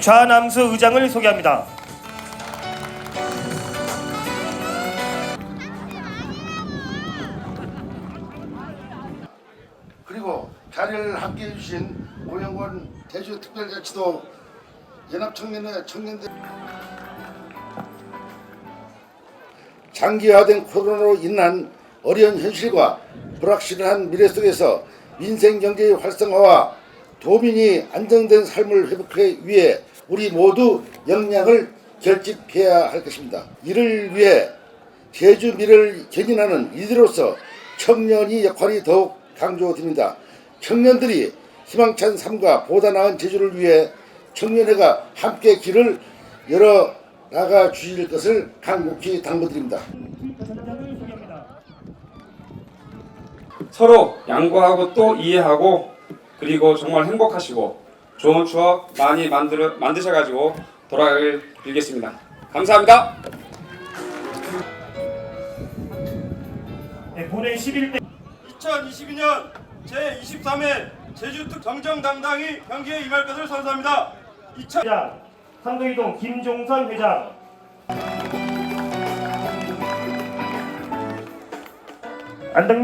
좌남수 의장을 소개합니다. 그리고 자리를 함께 해 주신 오영권 대주특별자치도 연합청년회 청년들 장기화된 코로나로 인한 어려운 현실과 불확실한 미래 속에서 민생 경제의 활성화와 도민이 안정된 삶을 회복하기 위해 우리 모두 역량을 결집해야 할 것입니다. 이를 위해 제주 미래를 견인하는 이들로서 청년이 역할이 더욱 강조됩니다. 청년들이 희망찬 삶과 보다 나은 제주를 위해 청년회가 함께 길을 열어 나가 주실 것을 간곡히 당부드립니다. 서로 양보하고 또 이해하고 그리고 정말 행복하시고 좋은 추억 많이 만들어 만드셔가지고 돌아가길 빌겠습니다. 감사합니다. 네, 본회 11대 2022년 제23회 제주특 정정당당히 경기에 임할 것을 선서합니다. 2000... 회장, 상도이동 김종선 회장, 안당